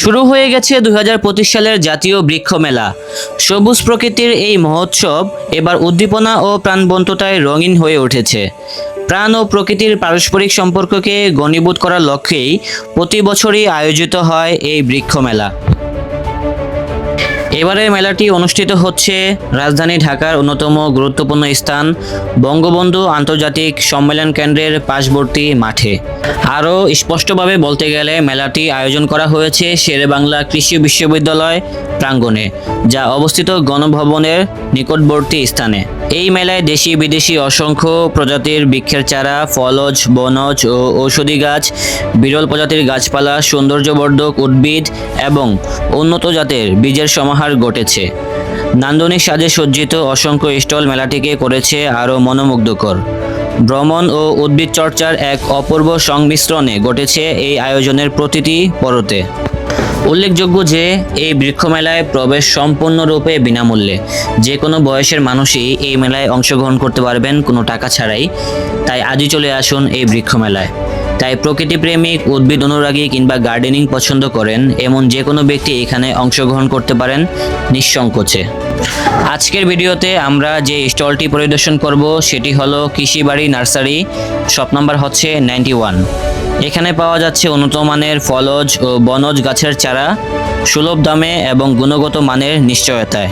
শুরু হয়ে গেছে দু হাজার পঁচিশ সালের জাতীয় বৃক্ষ মেলা সবুজ প্রকৃতির এই মহোৎসব এবার উদ্দীপনা ও প্রাণবন্ততায় রঙিন হয়ে উঠেছে। প্রাণ ও প্রকৃতির পারস্পরিক সম্পর্ককে গণীভূত করার লক্ষ্যেই প্রতি বছরই আয়োজিত হয় এই বৃক্ষ মেলা এবারে মেলাটি অনুষ্ঠিত হচ্ছে রাজধানী ঢাকার অন্যতম গুরুত্বপূর্ণ স্থান, বঙ্গবন্ধু আন্তর্জাতিক সম্মেলন কেন্দ্রের পাশবর্তী মাঠে। আরও স্পষ্টভাবে বলতে গেলে মেলাটি আয়োজন করা হয়েছে শেরেবাংলা কৃষি বিশ্ববিদ্যালয় প্রাঙ্গণে, যা অবস্থিত গণভবনের নিকটবর্তী স্থানে। এই মেলায় দেশি বিদেশি অসংখ্য প্রজাতির বৃক্ষের চারা, ফলজ, বনজ ও ঔষধি গাছ, বিরল প্রজাতির গাছপালা, সৌন্দর্যবর্ধক উদ্ভিদ এবং উন্নত জাতের বীজের সমাহার ঘটেছে। নান্দনিক সাজে সজ্জিত অসংখ্য স্টল মেলাটিকে করেছে আরও মনোমুগ্ধকর। ভ্রমণ ও উদ্ভিদ চর্চার এক অপূর্ব সংমিশ্রণে ঘটেছে এই আয়োজনের প্রতিটি পরতে। উল্লেখযোগ্য যে, এই বৃক্ষ মেলায় প্রবেশ সম্পূর্ণরূপে বিনামূল্যে। যে কোনো বয়সের মানুষই এই মেলায় অংশগ্রহণ করতে পারবেন, কোনো টাকা ছাড়াই। তাই আজই চলে আসুন এই বৃক্ষ মেলায় তাই প্রকৃতিপ্রেমিক উদ্ভিদ অনুরাগী কিংবা গার্ডেনিং পছন্দ করেন এমন যে কোনো ব্যক্তি এখানে অংশগ্রহণ করতে পারেন নিঃসংকোচে। আজকের ভিডিওতে আমরা যে স্টলটি পরিদর্শন করব সেটি হলো কৃষিবাড়ি নার্সারি, শপ নাম্বার হচ্ছে নাইনটি ওয়ান। এখানে পাওয়া যাচ্ছে উন্নত মানের ফলজ ও বনজ গাছের চারা, সুলভ দামে এবং গুণগত মানের নিশ্চয়তায়।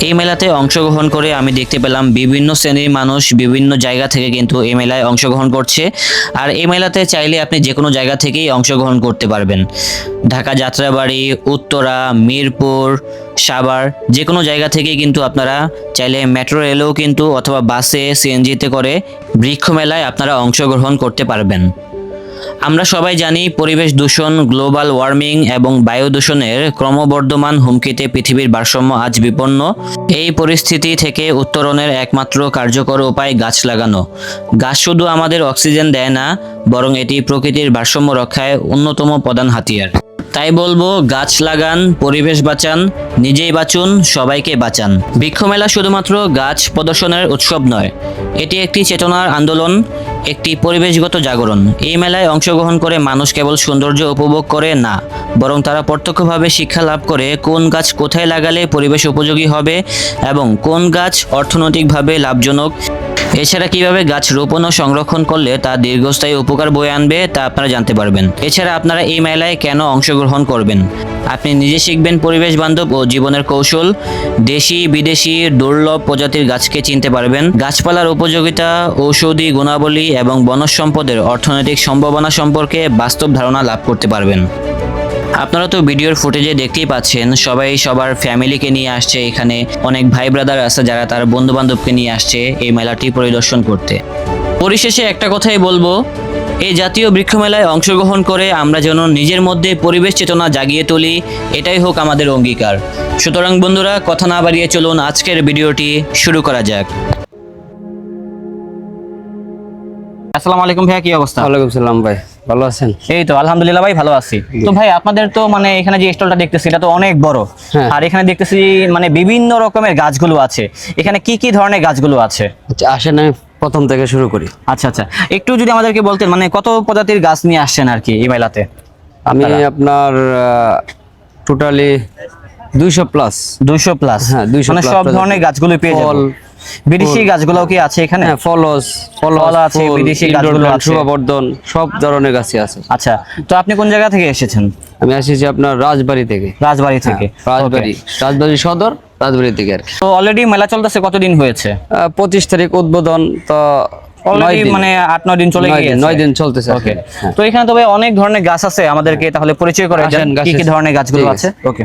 এই মেলাতে অংশগ্রহণ করে আমি দেখতে পেলাম বিভিন্ন শ্রেণির মানুষ বিভিন্ন জায়গা থেকে কিন্তু এই মেলায় অংশগ্রহণ করছে। আর এই মেলাতে চাইলে আপনি যে কোনো জায়গা থেকেই অংশগ্রহণ করতে পারবেন। ঢাকা যাত্রাবাড়ি, উত্তরা, মিরপুর, সাভার যে কোনো জায়গা থেকেই কিন্তু আপনারা চাইলে মেট্রো, রেলেও কিন্তু অথবা বাসে, সিএনজিতে করে বৃক্ষ মেলায় আপনারা অংশগ্রহণ করতে পারবেন। আমরা সবাই জানি পরিবেশ দূষণ, গ্লোবাল ওয়ার্মিং এবং বায়ু দূষণের ক্রমবর্ধমান হুমকিতে পৃথিবীর ভারসাম্য আজ বিপন্ন। এই পরিস্থিতি থেকে উত্তরণের একমাত্র কার্যকর উপায় গাছ লাগানো। গাছ শুধু আমাদের অক্সিজেন দেয় না, বরং এটি প্রকৃতির ভারসাম্য রক্ষায় অন্যতম প্রধান হাতিয়ার। তাই বলব, গাছ লাগান, পরিবেশ বাঁচান, নিজেই বাঁচুন, সবাইকে বাঁচান। বৃক্ষমেলা শুধুমাত্র গাছ প্রদর্শনের উৎসব নয়, এটি একটি চেতনার আন্দোলন, একটি পরিবেশগত জাগরণ। এই মেলায় অংশগ্রহণ করে মানুষ কেবল সৌন্দর্য উপভোগ করে না, বরং তারা প্রত্যক্ষভাবে শিক্ষা লাভ করে কোন গাছ কোথায় লাগালে পরিবেশ উপযোগী হবে এবং কোন গাছ অর্থনৈতিকভাবে লাভজনক এছাড়া কীভাবে গাছ রোপণ ও সংরক্ষণ করলে তা দীর্ঘস্থায়ী উপকার বয়ে আনবে তা আপনারা জানতে পারবেন। এছাড়া আপনারা এই মেলায় কেন অংশগ্রহণ করবেন? আপনি নিজে শিখবেন পরিবেশ বান্ধব ও জীবনের কৌশল। দেশি, বিদেশি, দুর্লভ প্রজাতির গাছকে চিনতে পারবেন। গাছপালার উপযোগিতা, ঔষধি গুণাবলী এবং বনজ সম্পদের অর্থনৈতিক সম্ভাবনা সম্পর্কে বাস্তব ধারণা লাভ করতে পারবেন। আপনারা তো ভিডিওর ফুটেজে দেখতেই পাচ্ছেন, সবাই সবার ফ্যামিলিকে নিয়ে আসছে এখানে। অনেক ভাই ব্রাদার আছে যারা তার বন্ধু বান্ধবকে নিয়ে আসছে এই মেলাটি পরিদর্শন করতে। পরিশেষে একটা কথাই বলব এই জাতীয় বৃক্ষ মেলায় অংশগ্রহণ করে আমরা যেন নিজের মধ্যে পরিবেশ চেতনা জাগিয়ে তুলি, এটাই হোক আমাদের অঙ্গীকার। সুতরাং বন্ধুরা, কথা না বাড়িয়ে চলুন, আজকের ভিডিওটি শুরু করা যাক। আসসালামু আলাইকুম ভাইয়া কি অবস্থা? ওয়ালাইকুম সালাম ভাই ভালো আছেন? এই তো আলহামদুলিল্লাহ ভাই ভালো আছি। তো ভাই আপনাদের তো মানে এখানে যে স্টলটা দেখতেছি এটা তো অনেক বড়। হ্যাঁ। আর এখানে দেখতেছি মানে বিভিন্ন রকমের গাছগুলো আছে। এখানে কি কি ধরনের গাছগুলো আছে? আচ্ছা আসেন আমি প্রথম থেকে শুরু করি। আচ্ছা আচ্ছা। একটু যদি আমাদেরকে বলতেন মানে কত প্রজাতির গাছ নিয়ে আসছেন আর কি এই মেলাতে? আমি আপনার? টোটালি দুইশো প্লাস দুইশো প্লাস হ্যাঁ, 200 মানে সব। ধরনের গাছগুলো পেয়ে যাবেন। বিদেশি গাছগুলো কি আছে এখানে? হ্যাঁ ফলস ফল আছে, বিদেশি গাছগুলো আছে। শোভাবর্ধন সব ধরনের গাছই আছে। আচ্ছা তো আপনি কোন জায়গা থেকে এসেছেন? আমি আসিছি আপনার রাজবাড়ি থেকে। রাজবাড়ি থেকে। হ্যাঁ, রাজবাড়ি রাজবাড়ি সদর রাজবাড়ি থেকে আর তো অলরেডি মেলা চলতেছে কতদিন হয়েছে? পঁচিশ তারিখ উদ্বোধন তো মানে আট নয় দিন চলে নয় গিয়েছে? নয় দিন চলতেছে ওকে হ্যাঁ। তো এখানে তবে অনেক ধরনের গাছ আছে আমাদেরকে তাহলে পরিচয় করে কি কি ধরনের গাছগুলো আছে। ওকে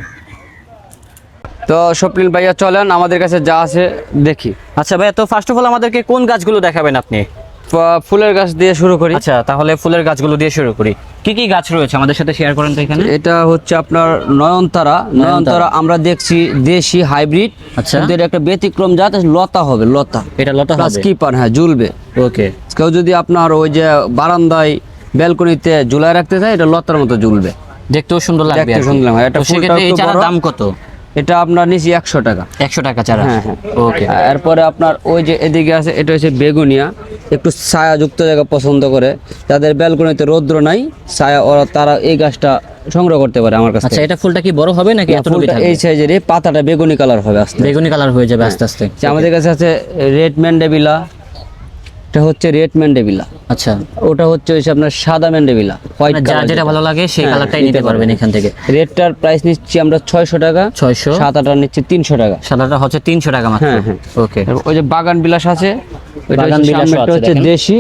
তো স্বপ্নিল ভাইয়া চলেন আমাদের কাছে যা আছে দেখি। আচ্ছা ভাইয়া তো ফার্স্ট অফ অল আমাদেরকে কোন গাছগুলো দেখাবেন আপনি? ফুলের গাছ দিয়ে শুরু করি। আচ্ছা তাহলে ফুলের গাছগুলো দিয়ে শুরু করি। কি কি গাছ রয়েছে আমাদের সাথে শেয়ার করেন তো এখানে? এটা হচ্ছে আপনার নয়নতারা। নয়নতারা। আমরা দেখছি দেশি হাইব্রিড। আচ্ছা। এটা একটা ব্যতিক্রম জাত লতা হবে লতা। এটা লতা হবে? কিপার হ্যাঁ ঝুলবে। ওকে। কেউ যদি আপনার ওই যে বারান্দায় ব্যালকনিতে ঝুলায় রাখতে চায় এটা লতার মতো ঝুলবে। দেখতেও সুন্দর লাগবে দেখতে সুন্দর লাগবে। এটা ফুলটা দাম কত? এটা আপনার নিচে একশো টাকা। একশো টাকা চারা। হ্যাঁ হ্যাঁ। ওকে। এরপরে আপনার ওই যে এদিকে আছে এটা হচ্ছে বেগুনিয়া। একটু ছায়াযুক্ত জায়গা পছন্দ করে। যাদের ব্যালকনিতে রৌদ্র নাই ছায়া ওরা তারা এই গাছটা সংগ্রহ করতে পারে আমার কাছে আচ্ছা এটা ফুলটা কি বড় হবে নাকি এতটুকু এই সাইজের পাতাটা বেগুনি কালার হবে আস্তে বেগুনি কালার হয়ে যাবে আস্তে আস্তে। আমাদের কাছে আছে রেড ম্যান্ডেবিলা এটা হচ্ছে রেড ম্যান্ডেবিলা আচ্ছা। ওটা হচ্ছে হচ্ছে আপনার সাদা ম্যান্ডেবিলা হোয়াইট মানে যার যেটা ভালো লাগে সেই হ্যাঁ, কালারটাই নিতে নিতে পারবেন এখান থেকে। রেডটার প্রাইস নিচ্ছি আমরা ছয়শো টাকা ছয়শো। সাদাটা নিচ্ছি তিনশো টাকা। সাদাটা হচ্ছে তিনশো টাকা মাত্র। হ্যাঁ, হ্যাঁ। ওকে ওই যে বাগান বিলাস আছে বাগান আছে, হচ্ছে দেশি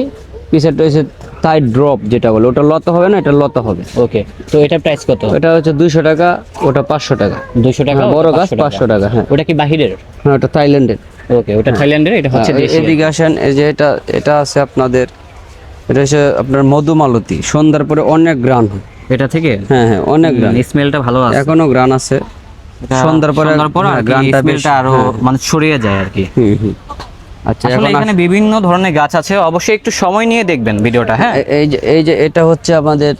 পিছেরটা হচ্ছে তাই ড্রপ যেটা বলে। ওটা লতা হবে না এটা লতা হবে। ওকে তো এটা প্রাইস কত? ওটা হচ্ছে দুইশো টাকা ওটা পাঁচশো টাকা। দুশো টাকা হ্যাঁ, বড় গাছ 500 টাকা, হ্যাঁ। ওটা কি বাহিরের? হ্যাঁ ওটা থাইল্যান্ডের ওকে ওটা থাইল্যান্ডের এটা হচ্ছে হ্যাঁ, এদিকে আসেন এই যে এটা এটা আছে আপনাদের এটা হচ্ছে আপনার মধুমালতী সন্ধ্যার পরে অনেক গ্রান হয়। এটা থেকে? হ্যাঁ হ্যাঁ অনেক গ্রান। স্মেলটা ভালো আছে। এখনও গ্রান আছে। সন্ধ্যার পরে হ্যাঁ, গ্রানটা স্মেলটা আরও মানে ছড়িয়ে যায় আর কি। হুম হুম। আচ্ছা আসলে এখানে বিভিন্ন ধরনের গাছ আছে অবশ্যই একটু সময় নিয়ে দেখবেন ভিডিওটা হ্যাঁ? এই যে এই যে এটা হচ্ছে আমাদের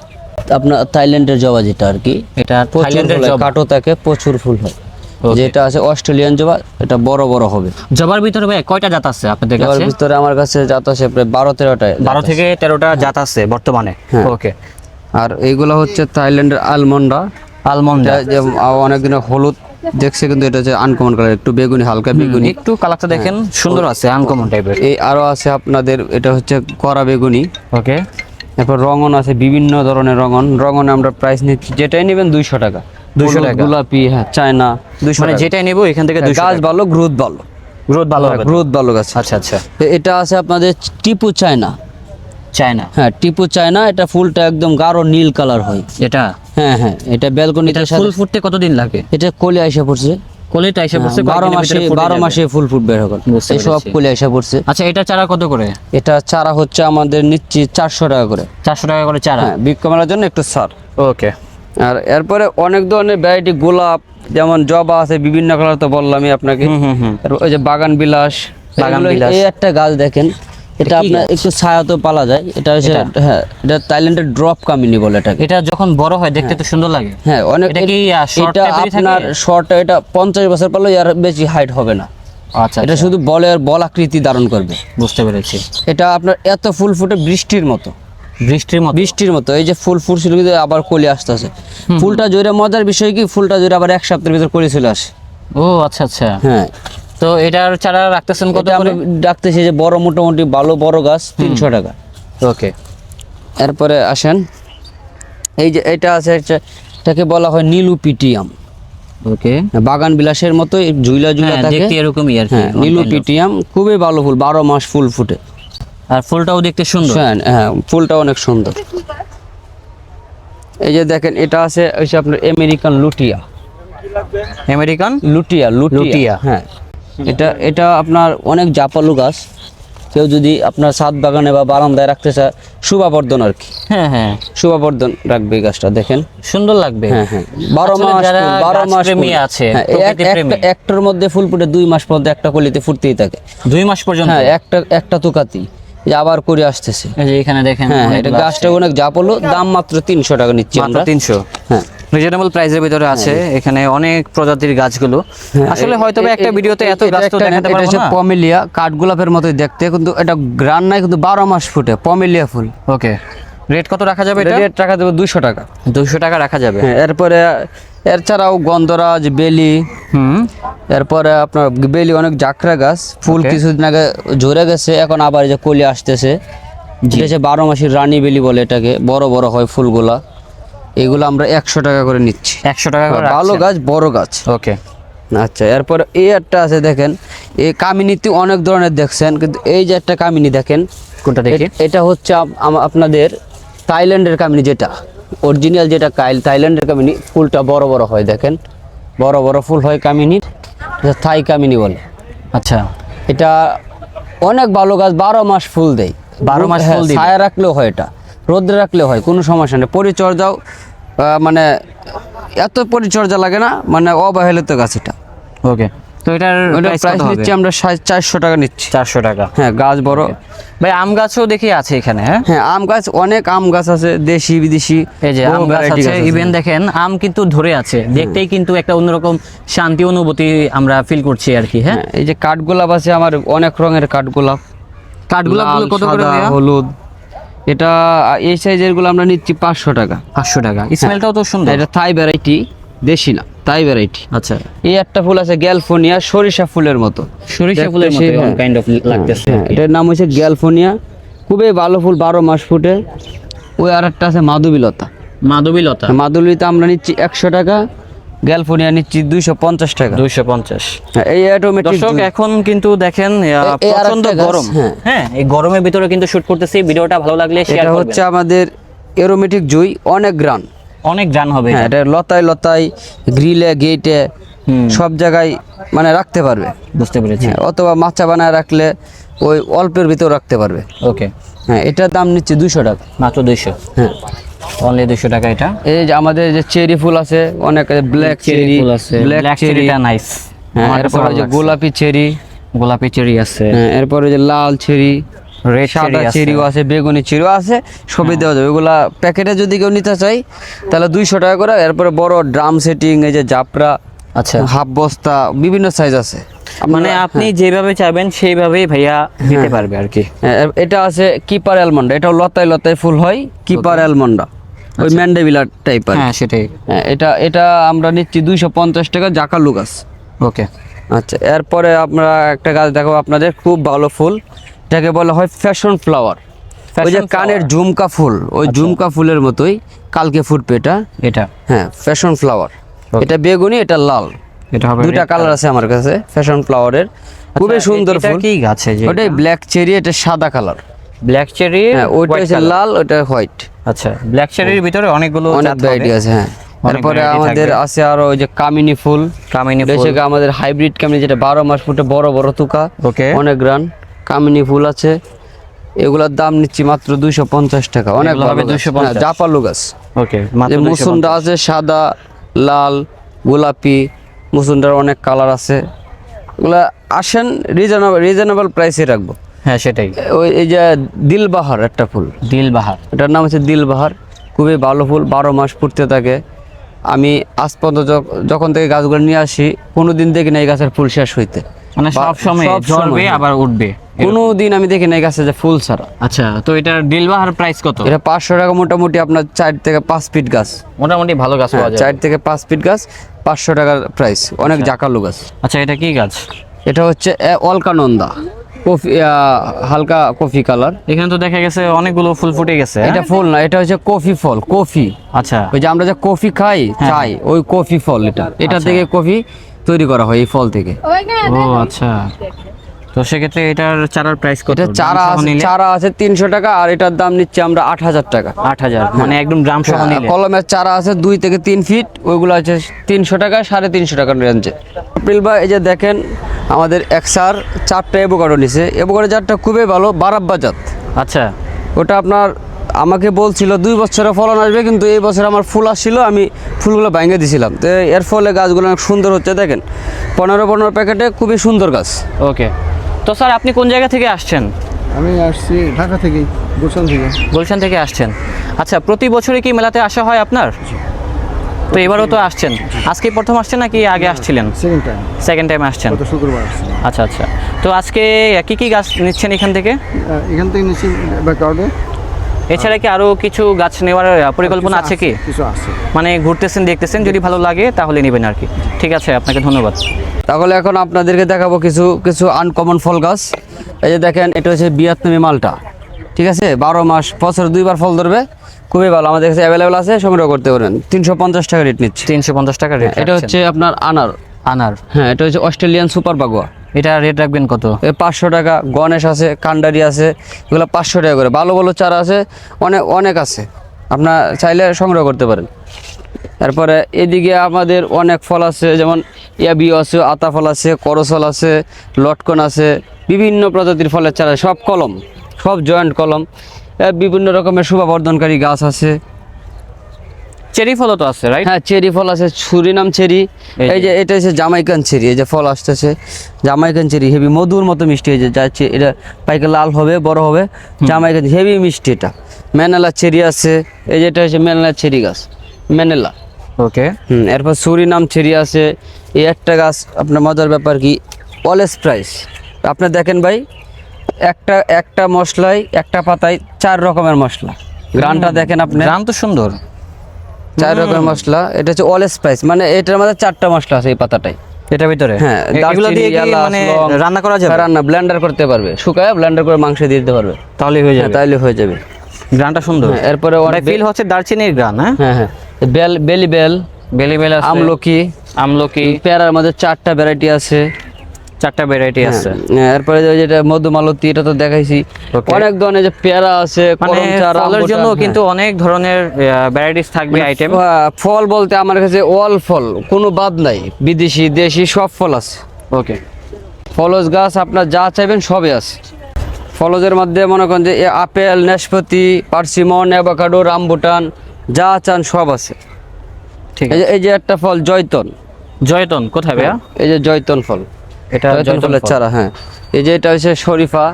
আপনার থাইল্যান্ডের জবা যেটা আর কি। এটা প্রচুর থাইল্যান্ডের ফুল হয়, কাটো থাকে প্রচুর ফুল হয়. যেটা আছে অস্ট্রেলিয়ান জবা এটা বড় বড় হবে। জবার ভিতরে ভাই কয়টা জাত আছে আপনাদের কাছে? ভিতরে আমার কাছে জাত আছে প্রায় বারো তেরোটা বারো থেকে তেরোটা জাত আছে বর্তমানে? হ্যাঁ। ওকে আর এইগুলো হচ্ছে থাইল্যান্ডের আলমন্ডা। আলমন্ডা। অনেকদিন হলুদ দেখছে কিন্তু এটা হচ্ছে আনকমন কালার একটু বেগুনি হালকা বেগুনি। একটু কালারটা দেখেন সুন্দর আছে আনকমন টাইপের এই আরও আছে আপনাদের এটা হচ্ছে কড়া বেগুনি। ওকে এরপর রঙন আছে বিভিন্ন ধরনের রঙন। রঙন আমরা প্রাইস নিচ্ছি যেটাই নেবেন দুইশো টাকা। 200 হলুদ, টাকা। গোলাপি হ্যাঁ চায়না। দুইশো মানে যেটাই নেব এখান থেকে গাছ ভালো গ্রোথ ভালো। গ্রোথ ভালো হবে গ্রোথ ভালো গাছ। আচ্ছা আচ্ছা। এটা আছে আপনাদের টিপু চায়না। চায়না? হ্যাঁ টিপু চায়না এটা ফুলটা একদম গাঢ় নীল কালার হয়। এটা? হ্যাঁ হ্যাঁ এটা ব্যালকনিতে ফুল ফুটতে কতদিন লাগে? এটা কলি আইসা পড়ছে। কলিটা এসে পড়ছে হ্যাঁ, বারো কয়েকদিনের মাসে ভিতরে ফুটে বারো। মাসে ফুল ফুটবে এখন এই সব। কলি আইসা পড়ছে। আচ্ছা এটা চারা কত করে? এটা চারা হচ্ছে আমাদের নিচ্ছি চারশো টাকা করে। চারশো টাকা করে চারা? হ্যাঁ বিক্রি জন্য একটু ছাড়। ওকে। আর এরপরে অনেক ধরনের ভ্যারাইটি গোলাপ যেমন জবা আছে বিভিন্ন কালার তো বললামই আপনাকে। ওই যে বাগান বিলাস বাগান বিলাস। এই একটা গাছ দেখেন এটা আপনার একটু ছায়া তো পালা যায়। এটা হচ্ছে হ্যাঁ এটা থাইল্যান্ডের ড্রপ কামিনি বলে এটাকে। এটা যখন বড় হয় দেখতে তো সুন্দর লাগে। হ্যাঁ অনেক এটা কি, এটা? আপনার শর্ট এটা পঞ্চাশ বছর পারলে আর বেশি হাইট হবে না। আচ্ছা এটা শুধু বলের বল আকৃতি ধারণ করবে। বুঝতে পেরেছি। এটা আপনার এত ফুল ফুটে বৃষ্টির মতো। বৃষ্টির মতো। বৃষ্টির মতো এই যে ফুল ফুটছিল কিন্তু আবার কলি আসতেছে। ফুলটা জোরে মজার বিষয় কি ফুলটা জোরে আবার এক সপ্তাহের ভিতর কলি চলে আসে। ও আচ্ছা আচ্ছা। হ্যাঁ। তো এটার চারা রাখতেছেন কত করে? যে বড় মোটামুটি ভালো বড় গাছ তিনশো টাকা। ওকে। এরপরে আসেন এই যে এটা আছে এটাকে বলা হয় নীলুপিটিয়াম। ওকে। বাগান বিলাসের মতো এই ঝুইলা ঝুইলা হ্যাঁ থাকে। দেখতে এরকমই আর কি হ্যাঁ নীলুপিটিয়াম খুবই ভালো ফুল বারো মাস ফুল ফুটে। আর ফুলটাও দেখতে সুন্দর। হ্যাঁ ফুলটা অনেক সুন্দর। এই যে দেখেন এটা আছে ওই যে আপনার আমেরিকান লুটিয়া। আমেরিকান? লুটিয়া লুটিয়া। লুটিয়া। হ্যাঁ। এটা এটা আপনার অনেক জাপালু গাছ। কেউ যদি আপনার ছাদ বাগানে বা বারান্দায় রাখতে চায় শুভাবর্ধন আর কি। হ্যাঁ হ্যাঁ। শুভাবর্ধন রাখবে এই গাছটা দেখেন। সুন্দর লাগবে। হ্যাঁ হ্যাঁ। বারো মাস বারো মাস আছে, হ্যাঁ, একটার মধ্যে ফুল ফুটে দুই মাস পর্যন্ত একটা কলিতে ফুটতেই থাকে। দুই মাস পর্যন্ত? হ্যাঁ একটা একটা তুকাতি যে আবার করে আসতেছে। এই যে এখানে দেখেন হ্যাঁ এটা গাছটা অনেক জাপালো দাম মাত্র তিনশো টাকা নিচ্ছি মাত্র আমরা। তিনশো। হ্যাঁ। রিজনেবল প্রাইসের ভিতরে আছে এখানে অনেক প্রজাতির গাছগুলো। আসলে হয়তো একটা ভিডিওতে এত গাছ তো দেখাতে পারব না। পমেলিয়া কাঠগোলাপের মতোই দেখতে কিন্তু এটা গ্রান নাই কিন্তু বারো মাস ফুটে পমেলিয়া ফুল। ওকে রেট কত রাখা যাবে এটা রেট টাকা দেবো দুইশো টাকা। দুশো টাকা রাখা যাবে। হ্যাঁ এরপরে এর ছাড়াও গন্ধরাজ বেলি হুম। এরপরে আপনার বেলি অনেক জাকরা গাছ ফুল কিছুদিন আগে ঝরে গেছে এখন আবার এই যে কলি আসতেছে। যেটা হচ্ছে বারো মাসের রানী বেলি বলে এটাকে বড় বড় হয় ফুলগুলা। এগুলো আমরা একশো টাকা করে নিচ্ছি। একশো টাকা করে ভালো গাছ বড় গাছ। ওকে। আচ্ছা এরপর এই একটা আছে দেখেন। এই কামিনীতে অনেক ধরনের দেখছেন কিন্তু এই যে একটা কামিনী দেখেন। কোনটা দেখি? এ- এটা হচ্ছে আপনাদের থাইল্যান্ডের কামিনী যেটা। অরিজিনাল যেটা কাইল থাইল্যান্ডের কামিনী ফুলটা বড় বড় হয় দেখেন। বড় বড় ফুল হয় কামিনীর থাই কামিনী বলে। আচ্ছা। এটা অনেক ভালো গাছ বারো মাস ফুল দেয়। 12 মাস হ্যাঁ, ফুল। ছায়া রাখলেও হয় এটা রোদ্রে রাখলেও হয় কোনো সমস্যা নেই। পরিচর্যাও আহ, মানে এত পরিচর্যা লাগে না মানে অবহেলিত গাছ এটা। ওকে তো এটার প্রাইস নিচ্ছি আমরা চারশো টাকা নিচ্ছি। চারশো টাকা। হ্যাঁ গাছ বড়। ভাই আম গাছও দেখি আছে এখানে হ্যাঁ? হ্যাঁ আম গাছ অনেক আম গাছ আছে দেশি বিদেশি এই যে আম গাছ আছে ইভেন দেখেন আম কিন্তু ধরে আছে। দেখতেই কিন্তু একটা অন্যরকম শান্তি অনুভূতি আমরা ফিল করছি আর কি হ্যাঁ? হ্যাঁ এই যে কাঠগোলাপ আছে আমার অনেক রঙের কাঠগোলাপ। কাঠগোলাপগুলো লাল, কত করে হলুদ। এটা এই সাইজেরগুলো আমরা নিচ্ছি পাঁচশো টাকা। পাঁচশো টাকা। স্মেলটাও তো সুন্দর। এটা থাই ভ্যারাইটি দেশি না। থাই ভ্যারাইটি আচ্ছা। এই একটা ফুল আছে গ্যালফোনিয়া সরিষা ফুলের মতো। সরিষা ফুলের মতো সেই- হ্যাঁ। কাইন্ড অফ লাগতেছে হ্যাঁ, এটার নাম হচ্ছে গ্যালফোনিয়া। খুবই ভালো ফুল বারো মাস ফুটে। ওই আর একটা আছে মাধবীলতা মাধবীলতা মাধবীলতা আমরা নিচ্ছি একশো টাকা গ্যালফোনিয়া নিচ্ছি দুইশো পঞ্চাশ টাকা। দুইশো পঞ্চাশ। হ্যাঁ, এই অটোমেটিক দর্শক এখন কিন্তু দেখেন প্রচণ্ড গরম। হ্যাঁ। হ্যাঁ এই গরমের ভিতরে কিন্তু শুট করতেছি। ভিডিওটা ভালো লাগলে শেয়ার এটা হচ্ছে আমাদের এরোমেটিক জুই অনেক গ্রান অনেক জান হবে হ্যাঁ এটা। লতায় লতায় গ্রিলে গেটে সব জায়গায় মানে রাখতে পারবে। বুঝতে পেরেছি। হ্যাঁ, অথবা মাচা বানায় রাখলে ওই অল্পের ভিতর রাখতে পারবে। ওকে। হ্যাঁ এটার দাম নিচ্ছে দুশো টাকা। মাত্র দুইশো? হ্যাঁ। অনলি দুইশো টাকা এটা? এই যে আমাদের যে চেরি ফুল আছে অনেক ব্ল্যাক চেরি ফুল আছে। ব্ল্যাক চেরিটা নাইস হ্যাঁ এরপর যে গোলাপি চেরি। গোলাপি চেরি আছে। হ্যাঁ এরপর ওই যে লাল চেরি। সাদা চেরিও আছে। বেগুনি চেরিও আছে সবই দেওয়া যাবে। ওগুলা প্যাকেটে যদি কেউ নিতে চাই তাহলে দুইশো টাকা করে। এরপরে বড় ড্রাম সেটিং এই যে জাপরা আচ্ছা। হাফ বস্তা বিভিন্ন সাইজ আছে। মানে আপনি যেভাবে চাইবেন সেইভাবেই ভাইয়া দিতে পারবে আর কি। হ্যাঁ, এটা আছে কিপার অ্যালমন্ড এটাও লতায় লতায় ফুল হয় কিপার অ্যালমন্ডা ওই ম্যান্ডেভিলা টাইপের হ্যাঁ সেটাই। হ্যাঁ, এটা এটা আমরা নিচ্ছি দুইশো পঞ্চাশ টাকা জাকা লুকাস ওকে। আচ্ছা এরপরে আমরা একটা গাছ দেখাবো আপনাদের খুব ভালো ফুল। এটাকে বলা হয় ফ্যাশন ফ্লাওয়ার ওই যে কানের ঝুমকা ফুল ওই ঝুমকা ফুলের মতোই কালকে ফুটবে এটা। এটা। হ্যাঁ ফ্যাশন ফ্লাওয়ার এটা বেগুনি এটা লাল। এটা হবে দুইটা কালার আছে আমার কাছে ফ্যাশন ফ্লাওয়ারের খুবই আচ্ছা, সুন্দর ফুল। কি গাছে যে ওটাই ব্ল্যাক চেরি এটা সাদা কালার ব্ল্যাক চেরি হ্যাঁ ওইটা হচ্ছে লাল ওটা হোয়াইট আচ্ছা ব্ল্যাক চেরির ভিতরে অনেকগুলো অনেক ভ্যারাইটি আছে হ্যাঁ। তারপরে আমাদের আছে আরও ওই যে কামিনী ফুল। কামিনী ফুল। আমাদের হাইব্রিড কামিনী যেটা বারো মাস ফুটে বড় বড় তুকা। ওকে অনেক গ্রান কামিনী ফুল আছে। এগুলার দাম নিচ্ছি মাত্র দুইশো পঞ্চাশ টাকা। অনেক এগুলো হবে ভালো গাছ। 250 হ্যাঁ, জাপালু গাছ। ওকে মুসুনটা আছে সাদা লাল গোলাপি। মুসুনটার অনেক কালার আছে। এগুলা আসেন রিজনেবল রিজনেবল প্রাইসে রাখব। হ্যাঁ সেটাই। ওই এই যে দিলবাহার একটা ফুল। দিলবাহার। এটার নাম হচ্ছে দিলবাহার। খুবই ভালো ফুল বারো মাস ফুটতে থাকে। আমি আজ পর্যন্ত যখন থেকে গাছগুলো নিয়ে আসি কোনো দিন দেখি না এই গাছের ফুল শেষ হইতে। মানে সব সময় ঝরবে আবার উঠবে। কোনো দিন আমি দেখি না এই গাছে যে ফুল ছাড়া। আচ্ছা তো এটার দিলবাহার প্রাইস কত? এটা পাঁচশো টাকা মোটামুটি আপনার চার থেকে পাঁচ ফিট গাছ। মোটামুটি ভালো গাছ হ্যাঁ, পাওয়া যায় চার থেকে পাঁচ ফিট গাছ পাঁচশো টাকার প্রাইস অনেক জাকালু গাছ। আচ্ছা এটা কি গাছ? এটা হচ্ছে অলকানন্দা। কফি হালকা কফি কালার। এখানে তো দেখা গেছে অনেকগুলো ফুল ফুটে গেছে হ্যাঁ? এটা ফুল না এটা হচ্ছে কফি ফল কফি। আচ্ছা। ওই যে আমরা যে কফি খাই চাই ওই কফি ফল এটা। এটা থেকে কফি তৈরি করা হয় এই ফল থেকে। ও আচ্ছা। তো সেক্ষেত্রে এটার চারার প্রাইস কত? এটা চারা আছে চারা আছে তিনশো টাকা আর এটার দাম নিচ্ছে আমরা আট হাজার টাকা। আট হাজার মানে একদম গ্রাম সহ হ্যাঁ, নিলে। কলমের চারা আছে দুই থেকে তিন ফিট ওইগুলো আছে তিনশো টাকা সাড়ে তিনশো টাকার রেঞ্জে এপ্রিল বা এই যে দেখেন আমাদের একসার চারটা এবোকাডো নিছে। এবোকাডো চারটা খুবই ভালো বারাব্বা জাত। আচ্ছা। ওটা আপনার আমাকে বলছিল দুই বছরে ফলন আসবে কিন্তু এই বছর আমার ফুল আসছিল আমি ফুলগুলো ভেঙে দিছিলাম। তো এর ফলে গাছগুলো অনেক সুন্দর হচ্ছে দেখেন। পনেরো পনেরো প্যাকেটে খুবই সুন্দর গাছ। ওকে। তো স্যার আপনি কোন জায়গা থেকে আসছেন? আমি আসছি ঢাকা থেকে গুলশান থেকে। গুলশান থেকে আসছেন। আচ্ছা প্রতি বছরে কি মেলাতে আসা হয় আপনার? তো এবারও তো আসছেন। আজকে প্রথম আসছেন নাকি আগে আসছিলেন? সেকেন্ড টাইম সেকেন্ড টাইম আসছেন। শুক্রবার আচ্ছা আচ্ছা। তো আজকে কি কি গাছ নিচ্ছেন এখান থেকে? এখান থেকে নিচ্ছি এছাড়া কি আরও কিছু গাছ নেওয়ার পরিকল্পনা আছে কি? কিছু আছে। মানে ঘুরতেছেন দেখতেছেন যদি ভালো লাগে তাহলে নেবেন আর কি। ঠিক আছে আপনাকে ধন্যবাদ। তাহলে এখন আপনাদেরকে দেখাবো কিছু কিছু আনকমন ফল গাছ। এই যে দেখেন এটা হচ্ছে বিয়াতনামি মালটা। ঠিক আছে? বারো মাস বছর দুইবার ফল ধরবে। খুবই ভালো আমাদের কাছে অ্যাভেলেবেল আছে সংগ্রহ করতে পারেন। তিনশো পঞ্চাশ টাকা রেট নিচ্ছে। তিনশো পঞ্চাশ টাকা রেট এটা হচ্ছে আপনার আনার। আনার। হ্যাঁ এটা হচ্ছে অস্ট্রেলিয়ান সুপার বাগুয়া। এটা রেট রাখবেন কত? পাঁচশো টাকা, গণেশ আছে, কান্ডারি আছে, এগুলো পাঁচশো টাকা করে। ভালো ভালো চারা আছে অনেক অনেক আছে। আপনার চাইলে সংগ্রহ করতে পারেন। তারপরে এদিকে আমাদের অনেক ফল আছে, যেমন ইয়াবি আছে, আতা ফল আছে, করসল আছে, লটকন আছে, বিভিন্ন প্রজাতির ফলের চারা, সব কলম, সব জয়েন্ট কলম। বিভিন্ন রকমের শোভাবর্ধনকারী গাছ আছে। চেরি ফলও তো আছে রাইট হ্যাঁ চেরি ফল আছে সুরিনাম চেরি। এই যে। এটা হচ্ছে জামাইকান চেরি এই যে ফল আসতেছে। জামাইকান চেরি হেভি মধুর মতো মিষ্টি এই যে যাচ্ছে এটা পাইকে লাল হবে বড় হবে। জামাইকান হেভি মিষ্টি এটা। ম্যানেলা চেরি আছে এই যে এটা হচ্ছে ম্যানেলা চেরি গাছ ম্যানেলা। ওকে। হুম এরপর সুরিনাম চেরি আছে এই একটা গাছ আপনার মজার ব্যাপার কি অলেস প্রাইস। আপনার দেখেন ভাই একটা একটা মশলায় একটা পাতায় চার রকমের মশলা। গ্রানটা দেখেন আপনি। গ্রান তো সুন্দর। চার রকমের মশলা এটা হচ্ছে অল স্পাইস মানে এটার মধ্যে চারটা মশলা আছে এই পাতাটায়। এটার ভিতরে? হ্যাঁ এগুলো দিয়ে কি মানে রান্না করা যাবে? হ্যাঁ, রান্না ব্লেন্ডার করতে পারবে শুকায় ব্লেন্ডার করে মাংস দিয়ে দিতে পারবে। তাহলে হয়ে হ্যাঁ যাবে তাইলে হয়ে যাবে। গ্রানটা সুন্দর। হ্যাঁ, এরপরে অনেক ফিল হচ্ছে দারচিনির গ্রান হ্যাঁ? হ্যাঁ হ্যাঁ। বেল বেলি বেল বেলি বেল আছে। আমলকি আমলকি। পেয়ারার মধ্যে চারটা ভ্যারাইটি আছে। চারটা ভ্যারাইটি আছে। হ্যাঁ, এরপরে যে যেটা মধুমালতি এটা তো দেখাইছি। অনেক ধরনের যে পেয়ারা আছে মানে ফলের জন্য হ্যাঁ। কিন্তু অনেক ধরনের ভ্যারাইটিস থাকবে আইটেম ফল বলতে আমার কাছে অল ফল কোনো বাদ নাই। বিদেশি দেশি সব ফল আছে। ওকে ফলজ গাছ আপনার যা চাইবেন সবই আছে। ফলজের মধ্যে মনে করেন যে আপেল নাশপাতি পার্সিমন অ্যাভোকাডো রামবুটান যা চান সব আছে। ঠিক আছে। এই যে একটা ফল জয়তন। জয়তন কোথায় ভাইয়া? এই যে জয়তন ফল। এটা ফল। চারা হ্যাঁ। এই যে এটা হচ্ছে শরীফা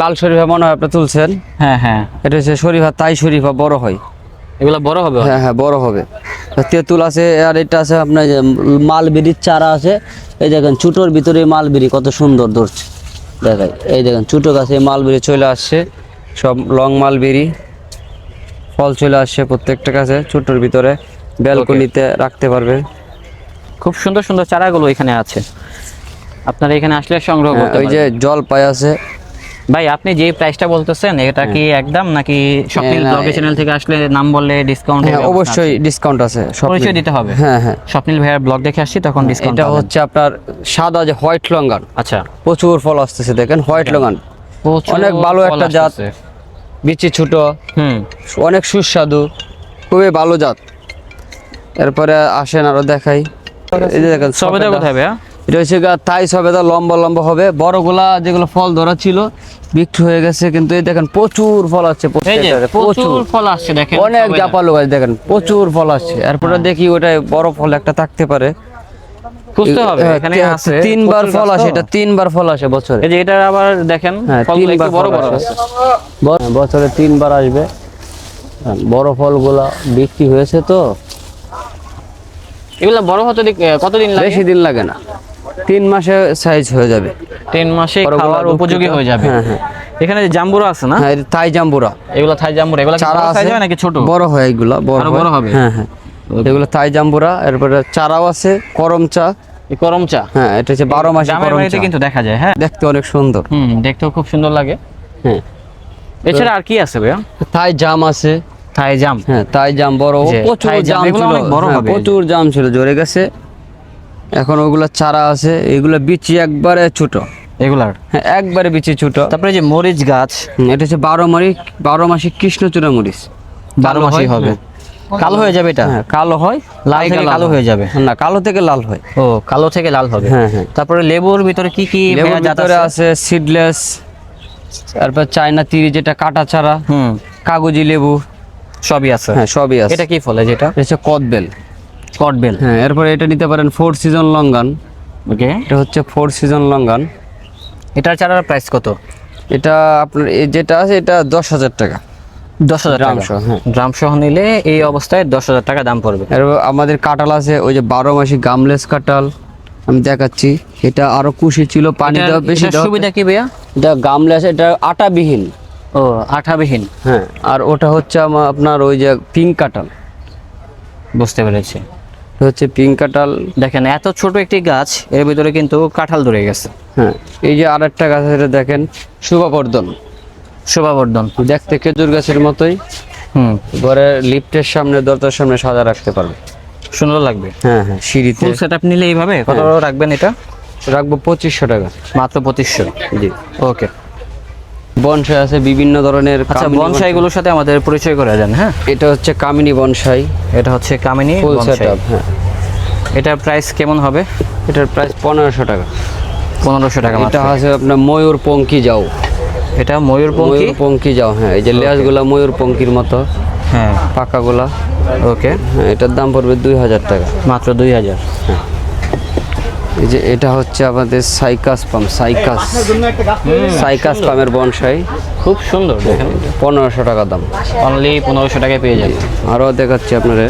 লাল শরীফা মনে হয় আপনি তুলছেন? হ্যাঁ হ্যাঁ। এটা হচ্ছে শরীফা তাই শরীফা বড় হয়। এগুলো বড় হবে? হ্যাঁ হ্যাঁ বড় হবে। তেঁতুল আছে আর এটা আছে আপনার যে মালবেরির চারা আছে। এই দেখেন চুটোর ভিতরে মালবেরি কত সুন্দর ধরছে। দেখাই এই দেখেন চুটো গাছে মালবেরি চলে আসছে। সব লং মালবেরি ফল চলে আসছে প্রত্যেকটা গাছে চুটোর ভিতরে। ব্যালকনিতে রাখতে পারবে। খুব সুন্দর সুন্দর চারাগুলো এখানে আছে। আপনারা এখানে আসলে সংগ্রহ হ্যাঁ, করতে ওই যে পারবেন। জলপাই আছে। ভাই আপনি যে প্রাইসটা বলতেছেন এটা কি একদম নাকি স্বপ্নিল হ্যাঁ, না, ব্লগের চ্যানেল থেকে আসলে নাম বললে ডিসকাউন্ট হ্যাঁ অবশ্যই ডিসকাউন্ট আছে পরিচয় দিতে হবে। হ্যাঁ হ্যাঁ। স্বপ্নিল ভাইয়ার ব্লগ দেখে আসছি তখন ডিসকাউন্ট এটা হচ্ছে আপনার সাদা যে হোয়াইট লঙ্গান। আচ্ছা। প্রচুর ফল আসতেছে দেখেন হোয়াইট লঙ্গান। প্রচুর অনেক ভালো একটা জাত। বিচি ছোট। হুম। অনেক সুস্বাদু খুবই ভালো জাত। এরপরে আসেন আরও দেখাই। এই যে দেখেন সবেদা। কোথায় ভাইয়া? এটা হচ্ছে তাই সবেদা লম্বা লম্বা হবে। বড়গুলা যেগুলো ফল ধরা ছিল বিক্রি হয়ে গেছে কিন্তু এই দেখেন প্রচুর ফল আছে প্রচুর ফল আসছে দেখেন অনেক। জাপালো গাছ দেখেন প্রচুর ফল আসছে। এরপরে দেখি ওটাই বড় ফল একটা থাকতে পারে। খুঁজতে হবে হ্যাঁ, এখানে আছে। তিনবার ফল আসে এটা তিনবার ফল আসে বছরে। এই যে এটা আবার দেখেন হ্যাঁ ফলগুলো একটু বড় ফল বড় আছে বছরে তিনবার আসবে। হ্যাঁ, বড় ফলগুলা বিক্রি হয়েছে তো। এগুলো বড় হতে কতদিন লাগে? বেশি দিন লাগে না। তিন মাসে সাইজ হয়ে যাবে। তিন মাসে খাওয়ার উপযোগী হয়ে যাবে। হ্যাঁ, হ্যাঁ। এখানে যে জাম্বুরা আছে না? হ্যাঁ থাই জাম্বুরা। এগুলো থাই জাম্বুরা। এগুলো চারা সাইজ হয় নাকি ছোট? বড় হয় এগুলা বড় বড় হবে? হ্যাঁ হ্যাঁ। এগুলো থাই জাম্বুরা এরপরে চারাও আছে করম চা। এই করম চা? হ্যাঁ এটা হচ্ছে বারো মাসে করম চা। কিন্তু দেখা যায় হ্যাঁ? দেখতে অনেক সুন্দর। হুম দেখতেও খুব সুন্দর লাগে। হ্যাঁ। এছাড়া আর কি আছে ভাইয়া? থাই জাম আছে। থাই জাম। হ্যাঁ তাই জাম বড়। প্রচুর জাম, ছিল। হ্যাঁ, প্রচুর জাম ছিল জোরে গেছে। এখন ওগুলো চারা আছে এগুলো বিচি একবারে ছোট। এগুলার? হ্যাঁ একবারে বিচি ছোট। তারপরে যে মরিচ গাছ এটা হচ্ছে বারো মারি বারো মাসি কৃষ্ণচূড়া মরিচ। বারো মাসই হবে। কালো হয়ে যাবে এটা? হ্যাঁ কালো হয় লাল থেকে কালো হয়ে যাবে? না কালো থেকে লাল হয়। ও কালো থেকে লাল হবে। হ্যাঁ, হ্যাঁ। তারপরে লেবুর ভিতরে কি কি লেবুর ভিতরে আছে? সিডলেস তারপর চায়না তিরি যেটা কাটা ছাড়া হুম। কাগজি লেবু। সবই আছে? হ্যাঁ সবই আছে। এটা কি ফলে যেটা? এটা হচ্ছে কদবেল কটবেল হ্যাঁ এরপরে এটা নিতে পারেন ফোর সিজন লঙ্গান ওকে এটা হচ্ছে ফোর সিজন লঙ্গান এটার চারার প্রাইস কত? এটা আপনার এই যেটা আছে এটা দশ হাজার টাকা। দশ হাজার টাকা। সহ, হ্যাঁ। গ্রাম সহ নিলে এই অবস্থায় দশ হাজার টাকা দাম পড়বে। আর আমাদের কাঁঠাল আছে ওই যে বারো মাসি গামলেস কাঁঠাল। আমি দেখাচ্ছি এটা আরও কুশি ছিল পানি দেওয়া বেশি সুবিধা কি ভাইয়া? এটা গামলেস এটা আটাবিহীন। ও আঠাবিহীন। হ্যাঁ আর ওটা হচ্ছে আমার আপনার ওই যে পিঙ্ক কাঁঠাল। বুঝতে পেরেছি। হচ্ছে পিঙ্ক কাঁঠাল। দেখেন এত ছোট একটি গাছ এর ভিতরে কিন্তু কাঁঠাল ধরে গেছে। হ্যাঁ। এই যে আর একটা গাছ এটা দেখেন শোভাবর্ধন। শোভাবর্ধন। দেখতে খেজুর গাছের মতোই। হুম। ঘরের লিফটের সামনে দরজার সামনে সাজা রাখতে পারবে। সুন্দর লাগবে। হ্যাঁ হ্যাঁ সিঁড়িতে। ফুল সেট আপ নিলে এইভাবে? কত হ্যাঁ। রাখবেন এটা? রাখব পঁচিশশো টাকা। মাত্র পঁচিশশো? জি। ওকে। বনসাই আছে বিভিন্ন ধরনের আচ্ছা বনসাইগুলোর সাথে আমাদের পরিচয় করে দেন হ্যাঁ? এটা হচ্ছে কামিনী বনসাই। এটা হচ্ছে কামিনী ফুল বনসাই। হ্যাঁ। এটার প্রাইস কেমন হবে? এটার প্রাইস পনেরোশো টাকা। পনেরোশো টাকা এটা আছে আপনার ময়ূর পঙ্কি যাও। এটা ময়ূর পঙ্কি? যাও হ্যাঁ। এই যে লেয়াসগুলা ময়ূর পঙ্কির মতো। হ্যাঁ। পাকাগুলা। ওকে হ্যাঁ এটার দাম পড়বে দুই হাজার টাকা। মাত্র দুই হাজার। এই যে এটা হচ্ছে আমাদের সাইকাস পাম সাইকাস। সাইকাস পামের বনসাই। খুব সুন্দর দেখেন। পনেরোশো টাকা দাম। অনলি পনেরোশো টাকায় পেয়ে যাবে আরও দেখাচ্ছি আপনারা।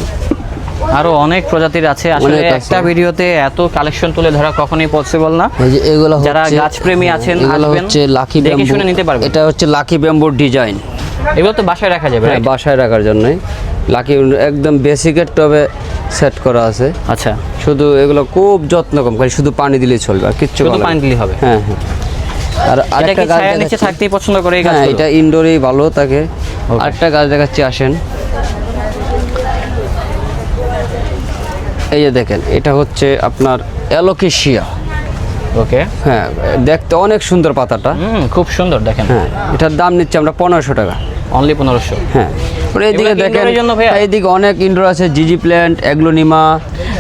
আরও অনেক প্রজাতির আছে। আসলে একটা ভিডিওতে এত কালেকশন তুলে ধরা কখনোই পসিবল না। এই যে এগুলো যারা গাছপ্রেমী আছেন, আসবেন, হচ্ছে লাকি দেখে শুনে নিতে পারবেন। এটা হচ্ছে লাকি ব্যাম্বুর ডিজাইন এগুলো তো বাসায় রাখা যাবে হ্যাঁ বাসায় রাখার জন্যই। লাকি একদম বেসিকের টবে সেট করা আছে। আচ্ছা। শুধু এগুলো খুব যত্ন কম খালি শুধু পানি দিলেই চলবে আর কিচ্ছু শুধু পানি দিলেই হবে? হ্যাঁ হ্যাঁ। আর আরেকটা গাছ নিচে থাকতেই পছন্দ করে এই হ্যাঁ এটা ইনডোরেই ভালো থাকে আরেকটা গাছ দেখাচ্ছি আসেন। এই যে দেখেন এটা হচ্ছে আপনার অ্যালোকেশিয়া। ওকে হ্যাঁ দেখতে অনেক সুন্দর পাতাটা। হুম খুব সুন্দর দেখেন। হ্যাঁ এটার দাম নিচ্ছে আমরা পনেরোশো টাকা। অনলি পনেরোশো। হ্যাঁ পরে এইদিকে দেখেন এইদিকে অনেক ইনডোর আছে জিজি প্ল্যান্ট এগ্লোনিমা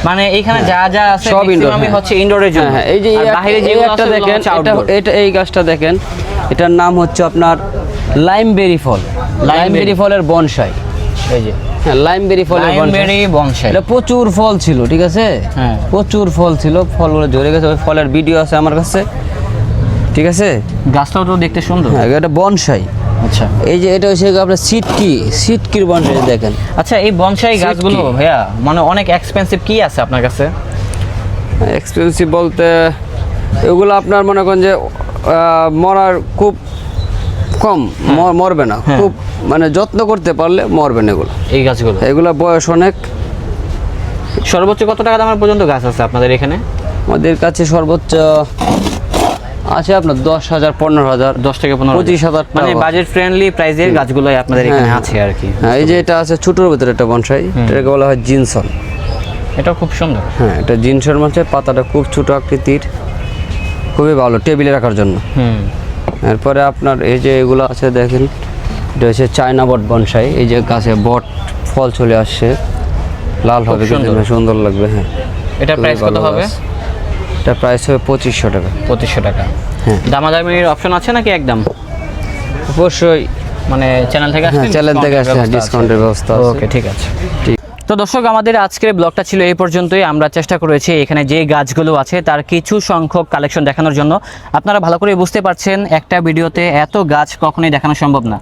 মানে এখানে যা যা আছে সব ইনডোর maximum-ই হচ্ছে ইনডোরের জন্য। হ্যাঁ এই যে বাইরে যেগুলো একটা দেখেন এটা এই গাছটা দেখেন এটার নাম হচ্ছে আপনার লাইমবেরি ফল। লাইমবেরি। ফলের বনসাই। এই যে হ্যাঁ লাইমবেরি ফলের বনসাই। এটা প্রচুর ফল ছিল ঠিক আছে? হ্যাঁ। প্রচুর ফল ছিল ফলগুলো ঝরে গেছে ওই ফলের ভিডিও আছে আমার কাছে ঠিক আছে? গাছটাও তো দেখতে সুন্দর। হ্যাঁ এটা বনসাই। আচ্ছা। এই যে এটা হচ্ছে আপনার সিটকি সিটকির বনসাই দেখেন। আচ্ছা এই বনসাই গাছগুলো? ভাইয়া মানে অনেক এক্সপেন্সিভ কি আছে আপনার কাছে? এক্সপেন্সিভ বলতে এগুলো আপনার মনে করেন যে মরার খুব কম মরবে না। হ্যাঁ। খুব মানে যত্ন করতে পারলে মরবে না এগুলো। এই গাছগুলো? এগুলো বয়স অনেক। সর্বোচ্চ কত টাকা দামের পর্যন্ত গাছ আছে আপনাদের এখানে? আমাদের কাছে সর্বোচ্চ আছে আপনার দশ হাজার পনেরো হাজার দশ থেকে পনেরো পঁচিশ হাজার মানে বাজেট ফ্রেন্ডলি প্রাইসের গাছগুলোই আপনাদের এখানে হ্যাঁ, আছে আর কি। হ্যাঁ এই যে এটা আছে ছোটোর ভিতরে একটা বনসাই। এটাকে বলা হয় জিনসন। এটা খুব সুন্দর। হ্যাঁ এটা জিনসন মানে পাতাটা খুব ছোট আকৃতির। খুবই ভালো টেবিলে রাখার জন্য। হুম। এরপরে আপনার এই যে এগুলো আছে দেখেন এটা হচ্ছে চায়না বট বনসাই। এই যে গাছে বট ফল চলে আসছে। লাল হবে সুন্দর। লাগবে হ্যাঁ। এটা প্রাইস কত হবে। এটা প্রাইস হবে পঁচিশশো টাকা। পঁচিশশো টাকা। হ্যাঁ। দামাদামির অপশন আছে নাকি একদম? অবশ্যই মানে চ্যানেল থেকে হ্যাঁ চ্যানেল থেকে আসছে ডিসকাউন্টের ব্যবস্থা ওকে ঠিক আছে। ঠিক। তো দর্শক আমাদের আজকের ব্লগটা ছিল এই পর্যন্তই। আমরা চেষ্টা করেছি এখানে যে গাছগুলো আছে তার কিছু সংখ্যক কালেকশন দেখানোর জন্য। আপনারা ভালো করে বুঝতে পারছেন একটা ভিডিওতে এত গাছ কখনোই দেখানো সম্ভব না।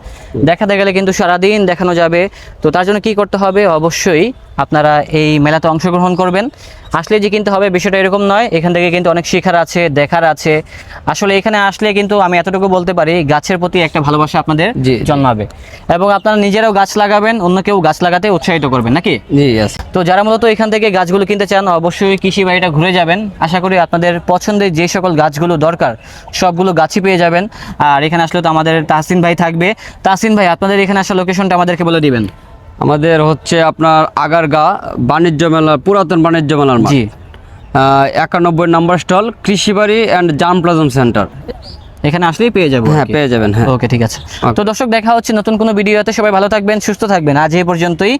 দেখাতে গেলে কিন্তু সারাদিন দেখানো যাবে। তো তার জন্য কি করতে হবে? অবশ্যই আপনারা এই মেলাতে অংশগ্রহণ করবেন। আসলে যে কিনতে হবে বিষয়টা এরকম নয়। এখান থেকে কিন্তু অনেক শেখার আছে দেখার আছে। আসলে এখানে আসলে কিন্তু আমি এতটুকু বলতে পারি গাছের প্রতি একটা ভালোবাসা আপনাদের। জন্মাবে। এবং আপনারা নিজেরাও গাছ লাগাবেন অন্য কেউ গাছ লাগাতে উৎসাহিত করবেন নাকি? তো যারা মূলত এখান থেকে গাছগুলো কিনতে চান অবশ্যই কৃষি বাড়িটা ঘুরে যাবেন। আশা করি আপনাদের পছন্দের যে সকল গাছগুলো দরকার সবগুলো গাছই পেয়ে যাবেন। আর এখানে আসলে তো আমাদের তাহসিন ভাই থাকবে। তাহসিন ভাই আপনাদের এখানে আসা লোকেশনটা আমাদেরকে বলে দিবেন। আমাদের হচ্ছে আপনার আগারগা বাণিজ্য মেলা পুরাতন বাণিজ্য মেলার জি। একানব্বই নম্বর stall Krishibari and germplasm centre. এখানে আসলেই পেয়ে যাব হ্যাঁ পেয়ে যাবেন হ্যাঁ। ওকে ঠিক আছে. তো দর্শক দেখা হচ্ছে নতুন কোনো ভিডিওতে। সবাই ভালো থাকবেন সুস্থ থাকবেন। আজ এই পর্যন্তই।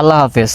আল্লাহ হাফেজ।